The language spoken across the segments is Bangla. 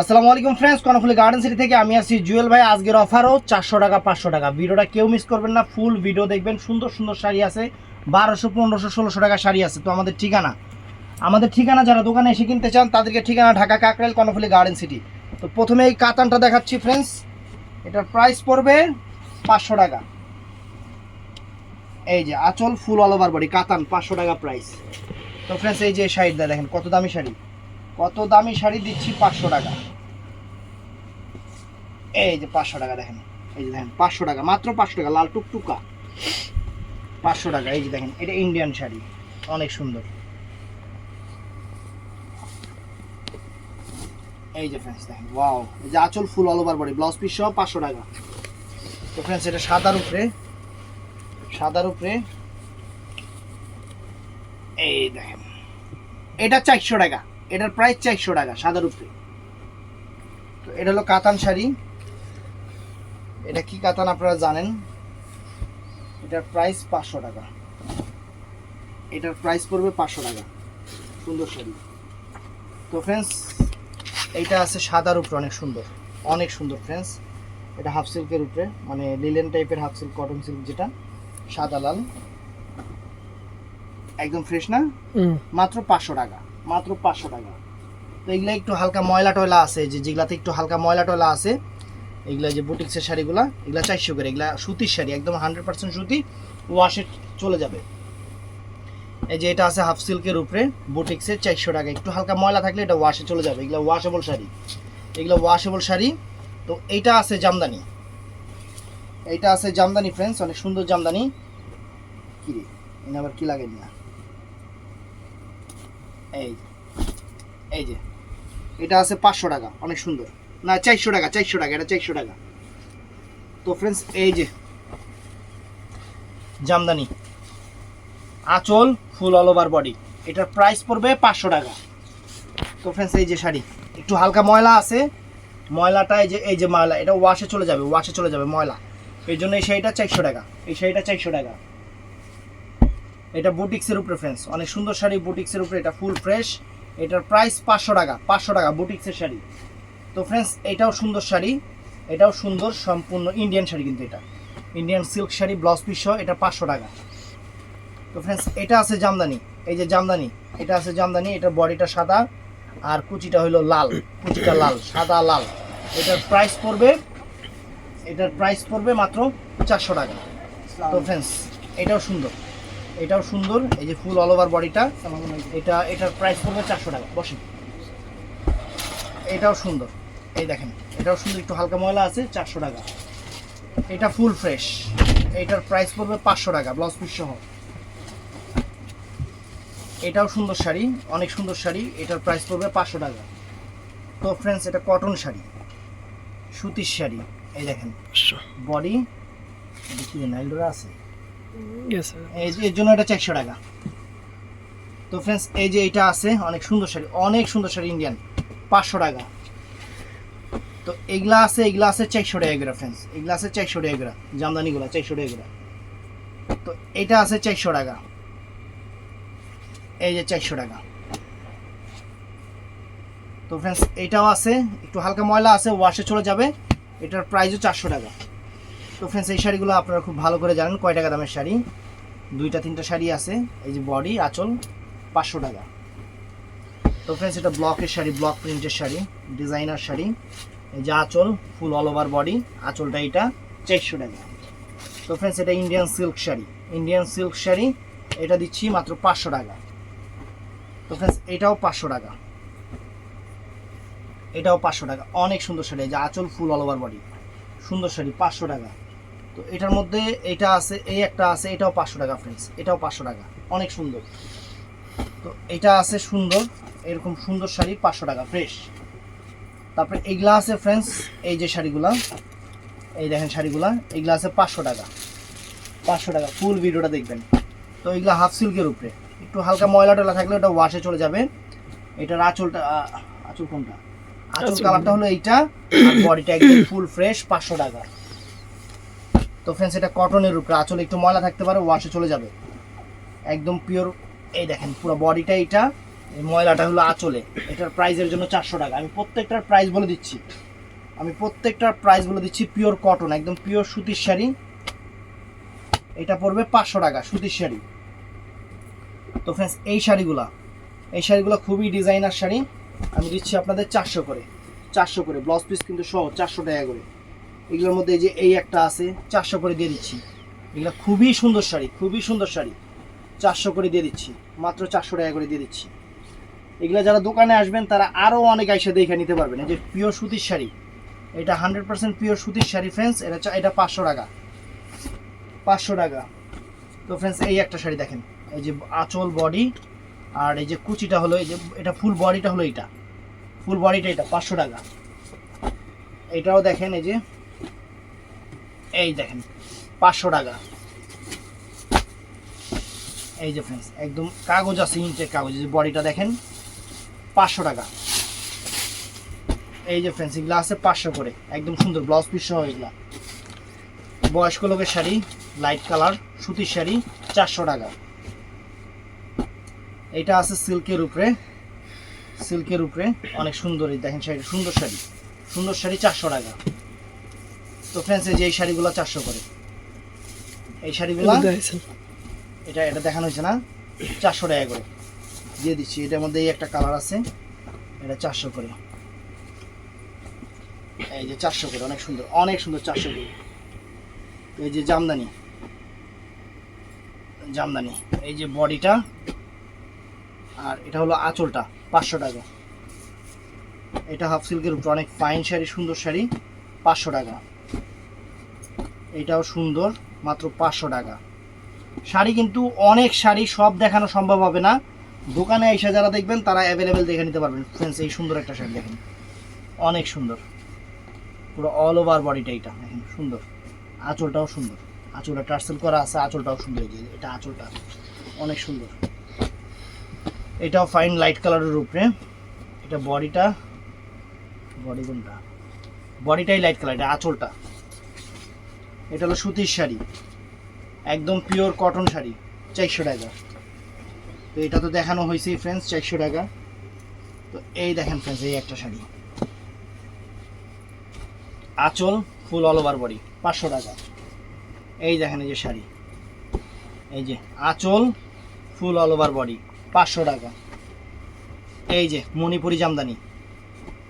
আসসালামু আলাইকুম ফ্রেন্ডস কর্ণফুলি গার্ডেন সিটি থেকে আমি আছি জুয়েল ভাই। আজকের অফারও চারশো টাকা, পাঁচশো টাকা। ভিডিওটা কেউ মিস করবেন না ফুল ভিডিও দেখবেন। সুন্দর সুন্দর শাড়ি আছে। বারোশো, পনেরোশো, ষোলোশো টাকা শাড়ি আছে। তো আমাদের ঠিকানা আমাদের ঠিকানা যারা দোকানে এসে কিনতে চান, তাদেরকে ঠিকানা ঢাকা কাকরাইল, কর্ণফুলি গার্ডেন সিটি তো প্রথমে এই কাতানটা দেখাচ্ছি ফ্রেন্ডস এটার প্রাইস পড়বে পাঁচশো টাকা। এই যে আচল ফুল অল ওভার বডি কাতান, পাঁচশো টাকা প্রাইস তো ফ্রেন্ডস এই যে শাড়িটা দেখেন, কত দামি শাড়ি। কত দামি শাড়ি দিচ্ছি? পাঁচশো টাকা। এই যে পাঁচশো টাকা দেখেন। এই যে দেখেন, পাঁচশো টাকা, মাত্র পাঁচশো টাকা, লাল টুকটুকা। পাঁচশো টাকা, এই যে দেখেন, এটা ইন্ডিয়ান শাড়ি, অনেক সুন্দর। এই যে ফ্রেন্ডস দেখেন ওয়াও এই যে আঁচল full all over body blouse piece সহ পাঁচশো টাকা। তো ফ্রেন্ডস এটা সাদার উপরে সাদার উপরে, এই দেখেন, এটা চারশো টাকা। এটার প্রাইস চারশো টাকা সাদার উপরে। তো এটা হলো কাতান শাড়ি। এটা কি কাতান আপনারা জানেন? এটার প্রাইস পাঁচশো টাকা। এটার প্রাইস পড়বে পাঁচশো টাকা। সুন্দর শাড়ি। তো ফ্রেন্ডস এইটা আছে সাদার উপরে অনেক সুন্দর। অনেক সুন্দর ফ্রেন্ডস এটা হাফ সিল্কের উপরে মানে লিলেন টাইপের হাফ সিল্ক কটন সিল্ক যেটা সাদা লাল। একদম ফ্রেশ না? মাত্র পাঁচশো টাকা। মাত্র পাঁচশো টাকা। তো এগুলা একটু হালকা ময়লা টয়লা আছে যে যেগুলাতে একটু হালকা ময়লা টয়লা আছে, এগুলা যে বুটিক্সের শাড়িগুলা, এগুলা চারশো করে, এগুলা সুতির শাড়ি, একদম হান্ড্রেড পার্সেন্ট সুতি ওয়াশে চলে যাবে। এই যে এটা আছে হাফ সিল্কের উপরে, বুটিক্সের চারশো টাকা, একটু হালকা ময়লা থাকলে এটা ওয়াশে চলে যাবে, এগুলো ওয়াশেবল শাড়ি। এগুলো ওয়াশেবল শাড়ি, তো এইটা আছে জামদানি। এইটা আছে জামদানি ফ্রেন্ডস অনেক সুন্দর জামদানি। কি রে, এনে আবার কি লাগে না? এই এই যে, এটা আছে পাঁচশো টাকা, অনেক সুন্দর। না, চারশো টাকা চারশো টাকা, এটা চারশো টাকা। তো ফ্রেন্ডস এই যে, জামদানি। আঁচল, ফুল অল ওভার বডি এটার প্রাইস পড়বে পাঁচশো টাকা। তো ফ্রেন্ডস এই যে শাড়ি। একটু হালকা ময়লা আছে। ময়লাটা এই যে এই যে ময়লা, এটা ওয়াশে চলে যাবে ওয়াশে চলে যাবে ময়লা। এই জন্য এই শাড়িটা চারশো টাকা, এই শাড়িটা চারশো টাকা। এটা বুটিক্সের উপরে ফ্রেন্ডস অনেক সুন্দর শাড়ি বুটিক্সের উপরে, এটা ফুল ফ্রেশ এটার প্রাইস পাঁচশো টাকা পাঁচশো টাকা বুটিক্সের শাড়ি। তো ফ্রেন্ডস এটাও সুন্দর শাড়ি। এটাও সুন্দর, সম্পূর্ণ ইন্ডিয়ান শাড়ি কিন্তু এটা। Indian silk sari blouse piece এটা পাঁচশো টাকা। তো ফ্রেন্ডস এটা আছে জামদানি। এই যে জামদানি, এটা আছে জামদানি এটার বডিটা সাদা। আর কুচিটা হলো লাল, কুচিটা লাল, সাদা লাল। এটার প্রাইস পড়বে, এটার প্রাইস পড়বে মাত্র চারশো টাকা। তো ফ্রেন্ডস এটাও সুন্দর। এটাও সুন্দর এই যে ফুল অল ওভার বডিটা এটা এটার প্রাইস পড়বে চারশো টাকা বসেন। এটাও সুন্দর এই দেখেন এটাও সুন্দর একটু হালকা ময়লা আছে চারশো টাকা। এটা ফুল ফ্রেশ এটার প্রাইস পড়বে পাঁচশো টাকা ব্লাউজ পিস সহ। এটাও সুন্দর শাড়ি অনেক সুন্দর শাড়ি এটার প্রাইস পড়বে পাঁচশো টাকা। তো ফ্রেন্ডস এটা কটন শাড়ি সুতির শাড়ি এই দেখেন। বডি কি নাইলডোরা আছে? এর জন্য এটা চারশো টাকা। তো ফ্রেন্ডস এই যে এটা আছে, অনেক সুন্দর শাড়ি, অনেক সুন্দর শাড়ি ইন্ডিয়ান পাঁচশো টাকা। তো এগুলা আছে এগুলা আছে চারশো টাকা করে ফ্রেন্ডস এগুলা আছে চারশো টাকা করে, জামদানিগুলো, চারশো টাকা করে। তো এটা আছে চারশো টাকা। এই যে চারশো টাকা। তো ফ্রেন্ডস এটাও আছে, একটু হালকা ময়লা আছে ওয়াশে চলে যাবে। এটার প্রাইসও চারশো টাকা। তো ফ্রেন্ডস এই শাড়িগুলো আপনারা খুব ভালো করে জানেন কয় টাকা দামের শাড়ি? দুইটা, তিনটা শাড়ি আছে, এই যে বডি আঁচল, পাঁচশো টাকা। তো ফ্রেন্ডস এটা ব্লকের শাড়ি ব্লক প্রিন্টের শাড়ি ডিজাইনার শাড়ি। এই যে আঁচল ফুল অল ওভার বডি আঁচলটা এটা চারশো টাকা। তো ফ্রেন্ডস এটা Indian silk sari. Indian silk sari, এটা দিচ্ছি মাত্র পাঁচশো টাকা। তো ফ্রেন্ডস এটাও পাঁচশো টাকা। এটাও পাঁচশো টাকা। অনেক সুন্দর শাড়ি, এই যে আঁচল ফুল অল ওভার বডি সুন্দর শাড়ি, পাঁচশো টাকা। তো এটার মধ্যে এটা আছে এই একটা আছে এটাও পাঁচশো টাকা ফ্রেন্ডস এটাও পাঁচশো টাকা অনেক সুন্দর। তো এটা আছে সুন্দর এরকম সুন্দর শাড়ি পাঁচশো টাকা ফ্রেশ তারপরে এইগুলা আছে ফ্রেন্ডস এই যে শাড়িগুলা এই দেখেন শাড়িগুলা এইগুলা আছে পাঁচশো টাকা পাঁচশো টাকা ফুল ভিডিওটা দেখবেন। তো এইগুলা হাফ সিল্কের উপরে একটু হালকা ময়লা টয়লা থাকলে ওটা ওয়াশে চলে যাবে। এটার আঁচলটা আঁচল কোনটা? আঁচল কালারটা হলো এইটা বডিটা একদম ফুল ফ্রেশ পাঁচশো টাকা। তো ফ্রেন্ডস এটা কটনের উপরে। আঁচল একটু ময়লা থাকতে পারে ওয়াশে চলে যাবে। একদম পিওর এই দেখেন, পুরো বডিটা এটা এই ময়লাটা হলো আঁচলে। এটার প্রাইসের জন্য চারশো টাকা। আমি প্রত্যেকটার প্রাইস বলে দিচ্ছি। আমি প্রত্যেকটার প্রাইস বলে দিচ্ছি পিওর কটন একদম পিওর সুতির শাড়ি। এটা পড়বে পাঁচশো টাকা, সুতির শাড়ি। তো ফ্রেন্ডস এই শাড়িগুলা, এই শাড়িগুলো খুবই ডিজাইনার শাড়ি। আমি দিচ্ছি আপনাদের চারশো করে। চারশো করে ব্লাউজ পিস কিন্তু সহ চারশো টাকা করে। এগুলোর মধ্যে যে এই একটা আছে, চারশো করে দিয়ে দিচ্ছি। এগুলো খুবই সুন্দর শাড়ি, খুবই সুন্দর শাড়ি। চারশো করে দিয়ে দিচ্ছি, মাত্র চারশো টাকা করে দিয়ে দিচ্ছি। এগুলো যারা দোকানে আসবেন, তারা আরও অনেক আইসা দেখে নিতে পারবেন। এই যে পিওর সুতির শাড়ি, এটা হান্ড্রেড পার্সেন্ট পিওর সুতির শাড়ি ফ্রেন্ডস এটা এটা পাঁচশো টাকা। পাঁচশো টাকা। তো ফ্রেন্ডস এই একটা শাড়ি দেখেন। এই যে আঁচল বডি আর এই যে কুচিটা হলো, এই যে, এটা ফুল বডিটা হলো এটা ফুল বডিটা এটা, পাঁচশো টাকা। এটাও দেখেন, এই যে এই দেখেন, পাঁচশো টাকা। এই যে ফ্রেন্ডস একদম কাগজ আছে ইনটেক কাগজ বডিটা দেখেন, পাঁচশো টাকা। এই যে ফ্রেন্ডস এগুলো আছে পাঁচশো করে, একদম সুন্দর ব্লাউজ পিস সহ এগুলা। বয়স্ক লোকের শাড়ি লাইট কালার সুতির শাড়ি, চারশো টাকা। এটা আছে সিল্কের উপরে সিল্কের উপরে, অনেক সুন্দর এই দেখেন শাড়ি সুন্দর শাড়ি। সুন্দর শাড়ি চারশো টাকা। তো ফ্রেন্ডস এই যে এই শাড়িগুলো চারশো করে। এই শাড়িগুলো এটা এটা দেখানো হয়েছে না? চারশো টাকা করে। দিয়ে দিচ্ছি এটার মধ্যে এই একটা কালার আছে এটা চারশো করে। এই যে চারশো করে অনেক সুন্দর অনেক সুন্দর চারশো করে। এই যে জামদানি জামদানি এই যে বডিটা আর এটা হলো আঁচলটা পাঁচশো টাকা। এটা হাফ সিল্কের উপর অনেক ফাইন শাড়ি সুন্দর শাড়ি পাঁচশো টাকা। এটাও সুন্দর, মাত্র পাঁচশো টাকা। শাড়ি কিন্তু অনেক শাড়ি সব দেখানো সম্ভব হবে না। দোকানে এসে যারা দেখবেন, তারা অ্যাভেলেবেল দেখে নিতে পারবেন। ফ্রেন্ডস এই সুন্দর একটা শাড়ি দেখেন। অনেক সুন্দর। পুরো অল ওভার বডিটা এটা, দেখেন, সুন্দর। আঁচলটাও সুন্দর। আঁচলটা টার্সেল করা আছে, আঁচলটাও সুন্দর এটা আঁচলটা। অনেক সুন্দর। এটাও ফাইন লাইট কালারের উপরে। এটা বডিটা বডি কোনটা? বডিটাই লাইট কালার এটা আঁচলটা। এটা হলো সুতির শাড়ি। একদম পিওর কটন শাড়ি, চারশো টাকা। তো এটা তো দেখানো হয়েছে ফ্রেন্ডস চারশো টাকা। তো এই দেখেন ফ্রেন্ডস এই একটা শাড়ি। আঁচল ফুল অল ওভার বডি পাঁচশো টাকা। এই দেখেন এই যে শাড়ি। এই যে আঁচল ফুল অল ওভার বডি পাঁচশো টাকা। এই যে মণিপুরি জামদানি।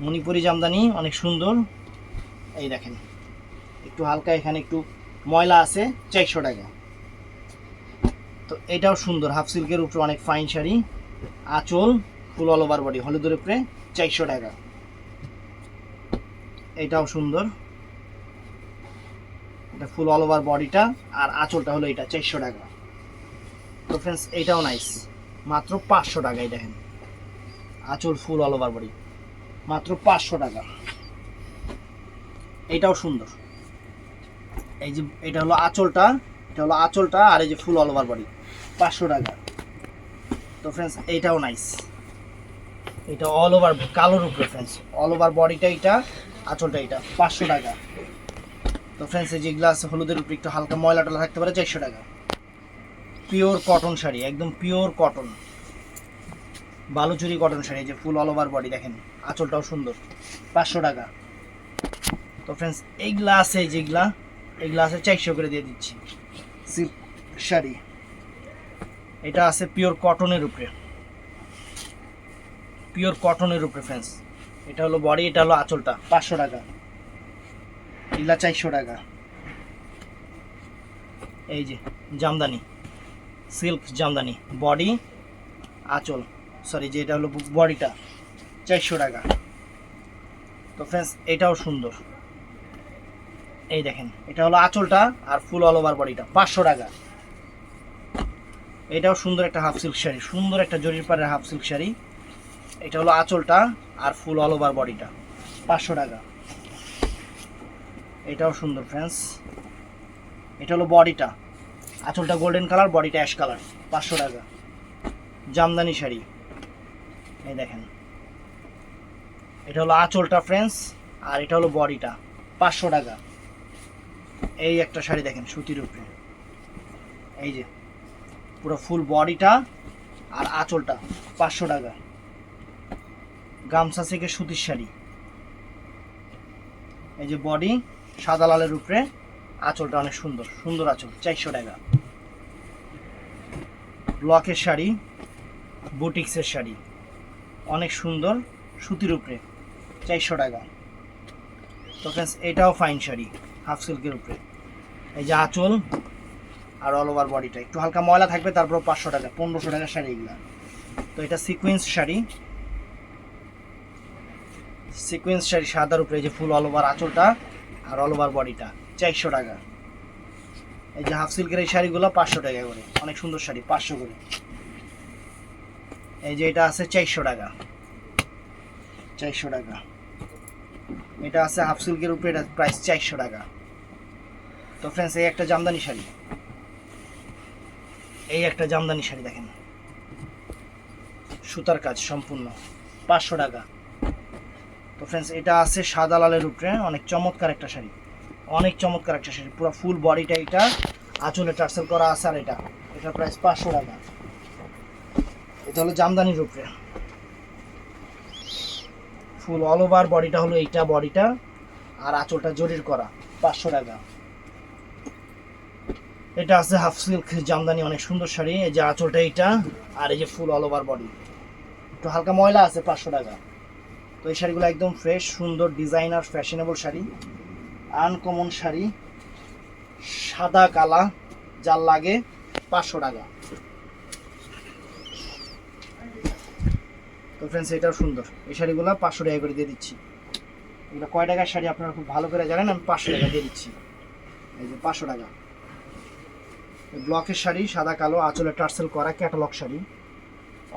মণিপুরি জামদানি অনেক সুন্দর। এই দেখেন। একটু হালকা, এখানে একটু ময়লা আছে, চারশো টাকা। তো এটাও সুন্দর, হাফ সিল্কের উপরে অনেক ফাইন শাড়ি। আঁচল, ফুল অল ওভার বডি হলুদের উপরে চারশো টাকা। এটাও সুন্দর। এটা ফুল অল ওভার বডিটা আর আঁচলটা হলো এটা, চারশো টাকা। তো ফ্রেন্ডস এটাও নাইস মাত্র পাঁচশো টাকা টাকাই দেখেন। আঁচল ফুল অল ওভার বডি মাত্র পাঁচশো টাকা। এটাও সুন্দর। এই যে, এটা হলো আঁচলটা, এটা হলো আঁচলটা আর এই যে ফুল অল ওভার বডি পাঁচশো টাকা। তো ফ্রেন্ডস এইটাও নাইস এটা অল ওভার কালোর উপরে ফ্রেন্ডস অল ওভার বডিটা এটা আঁচলটা এটা পাঁচশো টাকা। তো ফ্রেন্ডস এই যেগুলো আছে হলুদের উপরে একটু হালকা ময়লা টলা থাকতে পারে, চারশো টাকা। পিওর কটন শাড়ি, একদম pure cotton Baluchari cotton sari যে ফুল অল ওভার বডি দেখেন, আঁচলটাও সুন্দর, পাঁচশো টাকা। তো ফ্রেন্ডস এইগুলা আছে যেগুলা এগুলা আছে চারশো করে দিয়ে দিচ্ছি। সিল্ক শাড়ি। এটা আছে পিওর কটনের উপরে। পিওর কটনের উপরে ফ্রেন্ডস এটা হলো বডি এটা হলো আঁচলটা। পাঁচশো টাকা। এগুলা চারশো টাকা। এই যে জামদানি। সিল্ক জামদানি। বডি আঁচল। সরি যে এটা হলো বডিটা চারশো টাকা। তো ফ্রেন্ডস এটাও সুন্দর। এই দেখেন, এটা হলো আঁচলটা আর ফুল অল ওভার বডিটা পাঁচশো টাকা। এটাও সুন্দর একটা হাফ সিল্ক শাড়ি, সুন্দর একটা জরির পাড়ের হাফ সিল্ক শাড়ি। এটা হলো আঁচলটা আর ফুল অল ওভার বডিটা পাঁচশো টাকা। এটাও সুন্দর ফ্রেন্ডস এটা হলো বডিটা আঁচলটা গোল্ডেন কালার বডিটা অ্যাশ কালার পাঁচশো টাকা। জামদানি শাড়ি, এই দেখেন। এটা হলো আঁচলটা ফ্রেন্ডস আর এটা হলো বডিটা পাঁচশো টাকা। এই একটা শাড়ি দেখেন, সুতির উপরে। এই যে, পুরো ফুল বডিটা আর আঁচলটা, পাঁচশো টাকা। গামছা থেকে সুতির শাড়ি। এই যে বডি সাদা লালের উপরে, আঁচলটা অনেক সুন্দর সুন্দর আঁচল, চারশো টাকা। ব্লকের শাড়ি, বুটিক্সের শাড়ি, অনেক সুন্দর, সুতির উপরে, চারশো টাকা। তো ফ্রেন্ডস এটাও ফাইন শাড়ি। হাফ সিল্কের উপরে। এই যে আঁচল আর অল ওভার বডিটা একটু হালকা ময়লা থাকবে তারপর পাঁচশো টাকা, পনেরোশো টাকার শাড়ি এগুলা। তো এটা সিকোয়েন্স শাড়ি। সিকোয়েন্স শাড়ি সাদার উপরে এই যে ফুল অল ওভার আঁচলটা আর অল ওভার বডিটা চারশো টাকা। এই যে হাফ সিল্কের এই শাড়িগুলো পাঁচশো টাকা করে, অনেক সুন্দর শাড়ি, পাঁচশো করে। এই যে এটা আছে চারশো টাকা। চারশো টাকা। এটা আছে হাফ সিল্কের উপরে, এটা প্রাইস চারশো টাকা। তো ফ্রেন্ডস এই একটা জামদানি শাড়ি। এই একটা জামদানি শাড়ি দেখেন। সুতার কাজ সম্পূর্ণ, পাঁচশো টাকা। তো ফ্রেন্ডস এটা আছে সাদা লালের উপরে অনেক চমৎকার একটা শাড়ি। অনেক চমৎকার একটা শাড়ি, পুরো ফুল বডিটা এটা, আঁচলে টার্সেল করা আছে আর এটা। এটা প্রাইস পাঁচশো টাকা। এটা হলো জামদানির উপরে। ফুল অল ওভার বডিটা হলো এইটা বডিটা আর আঁচলটা জরির করা, পাঁচশো টাকা। এটা আছে হাফ সিল্ক জামদানি, অনেক সুন্দর শাড়ি। এই যে আঁচলটা এইটা আর এই যে ফুল অল ওভার বডি একটু হালকা ময়লা আছে, পাঁচশো টাকা। তো এই শাড়িগুলো একদম ফ্রেশ সুন্দর designer fashionable sari. Uncommon sari. সাদা কালা, যার লাগে পাঁচশো টাকা। তো ফ্রেন্ডস এটাও সুন্দর। এই শাড়িগুলো পাঁচশো টাকা করে দিয়ে দিচ্ছি। এগুলো কয় টাকার শাড়ি আপনারা খুব ভালো করে জানেন? আমি পাঁচশো টাকা দিয়ে দিচ্ছি। এই যে পাঁচশো টাকা। ব্লকের শাড়ি, সাদা, কালো, আঁচলে টার্সেল করা ক্যাটালগ শাড়ি।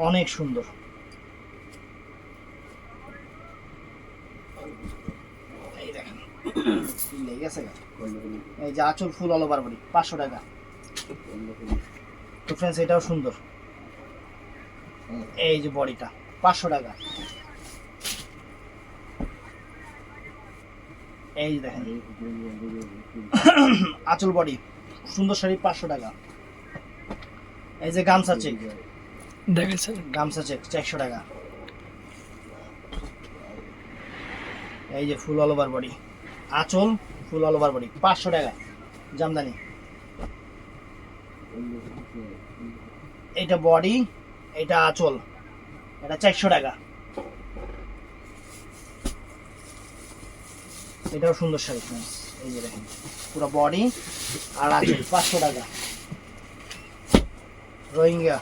অনেক সুন্দর। এই দেখেন। এই যে আঁচল ফুল অল ওভার বডি পাঁচশো টাকা। তো ফ্রেন্ডস এটাও সুন্দর। এই যে বডিটা। পাঁচশো টাকা। এই যে দেখেন। আঁচল বডি সুন্দর শাড়ি পাঁচশো টাকা। এই যে গামছা চেক দেখেছেন গামছা চেক চারশো টাকা। এই যে ফুল অল ওভার বডি আঁচল ফুল অল ওভার বডি পাঁচশো টাকা। জামদানি। এইটা বডি এটা আঁচল। এটা চারশো টাকা। এটাও সুন্দর শাড়ি এই যে দেখেন, পুরো বডি আর আঁচল পাঁচশো টাকা। রোহিঙ্গা।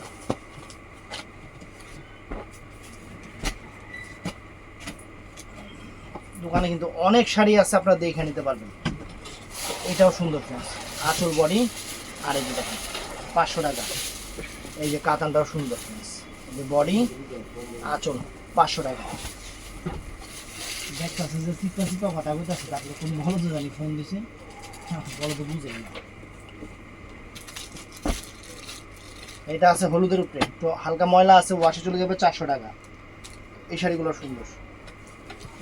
দোকানে কিন্তু অনেক শাড়ি আছে, আপনারা দেখে নিতে পারবেন। এটাও সুন্দর ফ্রেন্ডস আঁচল বডি আর এই যে দেখেন, পাঁচশো টাকা। এই যে কাতানটাও সুন্দর যে বডি আঁচল পাঁচশো টাকা। দেখতেছে যে চিপা চিপা কথা বলতেছে, তারপরে কোন ভালো তো জানি ফোন দিছে। বলো তো বুঝে না। এটা আছে হলুদের উপরে। তো হালকা ময়লা আছে ওয়াশে চলে যাবে চারশো টাকা। এই শাড়িগুলো সুন্দর।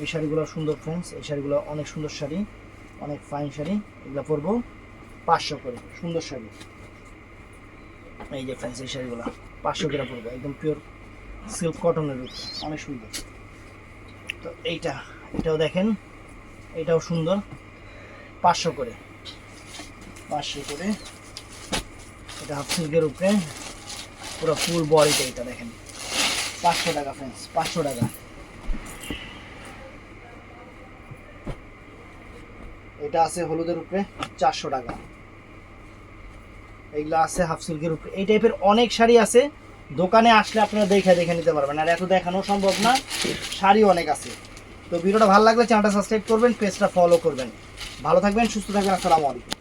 এই শাড়িগুলো সুন্দর ফ্রেন্ডস এই শাড়িগুলো অনেক সুন্দর শাড়ি, অনেক ফাইন শাড়ি। এগুলো পরবো পাঁচশো করে, সুন্দর শাড়ি। এই যে ফ্রেন্ডস এই শাড়িগুলো। পাঁচশো গ্রাম পড়বে, একদম পিওর সিল্ক কটনের উপরে। অনেক সুন্দর। তো এইটা, এটাও দেখেন, এটাও সুন্দর। পাঁচশো করে। পাঁচশো করে। এটা হাফ সিল্কের উপরে। পুরো ফুল বডিটা এটা দেখেন। পাঁচশো টাকা ফ্রেন্ডস পাঁচশো টাকা। এটা আছে হলুদের উপরে, চারশো টাকা। এইগুলো আছে হাফ সিল্কের উপরে। এই টাইপের অনেক শাড়ি আছে। দোকানে আসলে আপনারা দেখে দেখে নিতে পারবেন। আর এত দেখানো সম্ভব না। শাড়ি অনেক আছে। তো ভিডিওটা ভালো লাগলে চ্যানেলটা সাবস্ক্রাইব করবেন পেজটা ফলো করবেন। ভালো থাকবেন, সুস্থ থাকবেন, আসসালামু আলাইকুম।